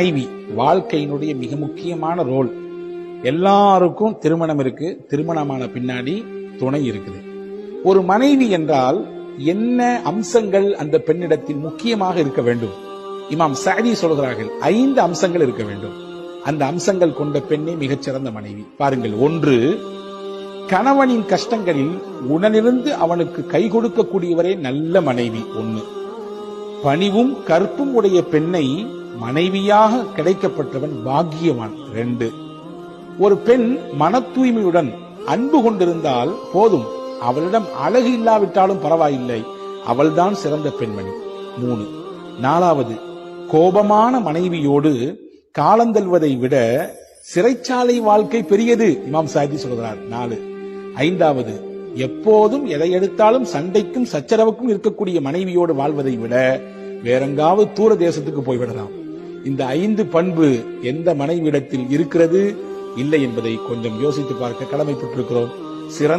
மனைவி வாழ்க்கையினுடைய மிக முக்கியமான ரோல் எல்லாருக்கும் திருமணம் இருக்கு. திருமணமான பின்னாடி துணை இருக்குது. ஒரு மனைவி என்றால் என்ன அம்சங்கள் அந்த பெண்ணிடத்தில் முக்கியமாக இருக்க வேண்டும்? இமாம் சாரி சொல்கிறார்கள் ஐந்து அம்சங்கள் இருக்க வேண்டும். அந்த அம்சங்கள் கொண்ட பெண்ணே மிகச்சிறந்த மனைவி. பாருங்கள் ஒன்று கணவனின் கஷ்டங்களில் உடனிருந்து அவனுக்கு கை கொடுக்கக்கூடியவரே நல்ல மனைவி. ஒன்று பணிவும் கற்பும் உடைய பெண்ணை மனைவியாக கிடைக்கப்பட்டவன் பாக்கியவான். ரெண்டு ஒரு பெண் மன தூய்மையுடன் அன்பு கொண்டிருந்தால் போதும். அவளிடம் அழகு இல்லாவிட்டாலும் பரவாயில்லை. அவள்தான் சிறந்த பெண்மணி. மூணு நாலாவது கோபமான மனைவியோடு காலந்தல்வதை விட சிறைச்சாலை வாழ்க்கை பெரியது இமாம் சாதி சொல்கிறார். நாலு ஐந்தாவது எப்போதும் எதை எடுத்தாலும் சண்டைக்கும் சச்சரவுக்கும் இருக்கக்கூடிய மனைவியோடு வாழ்வதை விட வேறெங்காவது தூர தேசத்துக்கு போய்விடலாம். இந்த ஐந்து பண்பு எந்த மனைவியிடத்தில் இருக்கிறது? இல்லை என்பதை கொஞ்சம் யோசித்து பார்க்க கடமைப்பட்டிருக்கிறோம். சிறந்த